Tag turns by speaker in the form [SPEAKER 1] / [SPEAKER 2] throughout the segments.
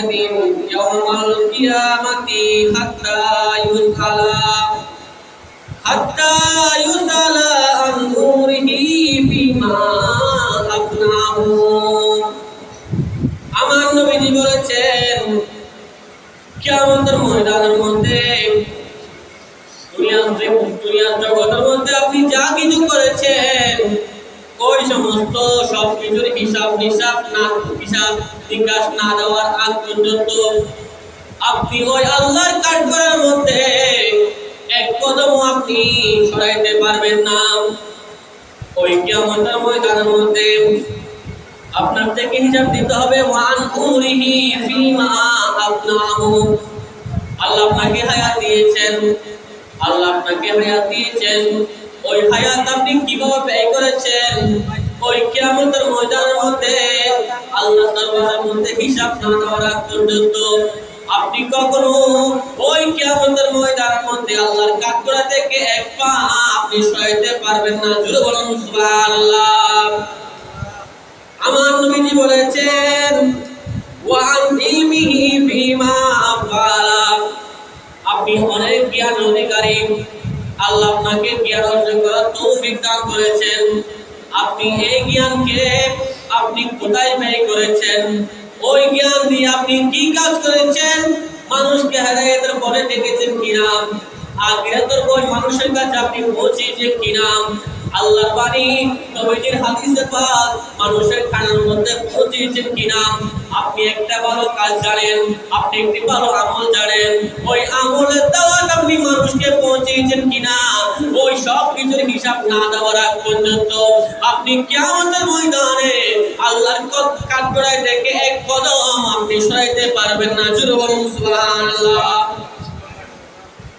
[SPEAKER 1] يوم القيامة حتى يسأل حتى يسأل عن نوره فيما أفناه আমার নবীজি বলেছেন কিয়ামতের ময়দানের মধ্যে দুনিয়ার দুনিয়ার জগতের মধ্যে আপনি যা কিছু করেছেন ওই সমস্ত সব কিছুর হিসাব নিসাব না, হিসাব নিকাশ না দেওয়ার আগ পর্যন্ত আপনি ওই আল্লাহর কাঠগড়ের মধ্যে এক কদম আপনি সরাইতে পারবেন না। ওই কিয়ামতের ময়দানের মধ্যে আপনার থেকে হিসাব দিতে হবে, ওয়ান উরিহি ফিমা আপনাহু আল্লাহ আপনাকে হায়াত দিয়েছেন, আল্লাহ আপনাকে হায়াত দিয়েছেন। ওই হায়াত আপনি কীভাবে ব্যয় করেছেন? ওই কিয়ামতের ময়দানের মধ্যে আল্লাহ দরবারের মধ্যে হিসাব না দেওয়ার আগ পর্যন্ত আপনি কখনো ওই কিয়ামতের ময়দানের মধ্যে আল্লাহর কাঠগড়া থেকে এক পা আপনি সরাইতে পারবেন না। জুড়ে বলুন, সুবহানাল্লাহ। আমার নবীজি বলেছেন, ওয়ান ইলমিহি আফআলা। আপনি অনেক জ্ঞান অধিকারী। আল্লাহ আপনাকে জ্ঞান অর্জন করার তৌফিক দান করেছেন। আপনি এই জ্ঞানকে আপনি কোথায় ব্যয় করেছেন? ওই জ্ঞান দিয়ে আপনি কি কাজ করেছেন? মানুষকে হেদায়েতের পরে দেখেছেন কিনা? আখিরাতের ওই মানুষের কাছে আপনি আল্লাহর বাণী, নবীজির হাদিসে পাক মানুষের মধ্যে পৌঁছেছেন কিনা আপনি একটা ভালো কাজ জানেন, আপনি একটি ভালো আমল জানেন, ওই আমলের দাওয়াত আপনি মানুষকে পৌঁছেছেন কিনা ওই সব কিছুর হিসাব না দেওয়ার আগ পর্যন্ত আপনি কিয়ামতের ময়দানে আল্লাহর কাঠগড়ায় থেকে এক কদম আপনি সরাইতে পারবেন না। বলুন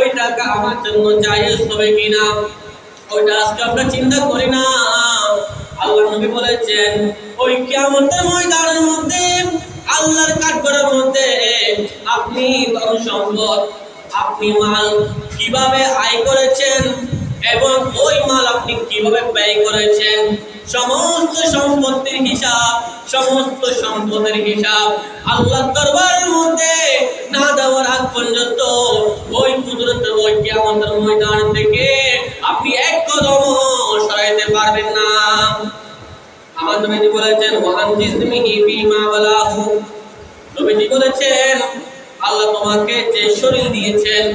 [SPEAKER 1] ওই টাকা আমার জন্য জায়েজ হবে কিনা? ওইটা আজকে আমরা চিন্তা করি না। আল্লাহ নবী বলেছেন, ওই কিয়ামতের ময়দানের মধ্যে, আল্লাহর কাঠগড়ের মধ্যে আপনি ধন সম্পদ, আপনি মাল কীভাবে আয় করেছেন এবং ওই মাল আপনি কীভাবে ব্যয় করেছেন, সমস্ত সম্পত্তির হিসাব, সমস্ত সম্পদের হিসাব আল্লাহ দরবারের মধ্যে না দেওয়ার আগ পর্যন্ত ওই কুদরতের ওই কিয়ামতের ময়দান থেকে আপনি এক কদম সরাইতে পারবেন না। আমার নবীজি বলেছেন ওয়ান জিসমিহি ফিমা বালাহু। নবীজি বলেছেন, আল্লাহ তোমাকে যে শরীর দিয়েছেন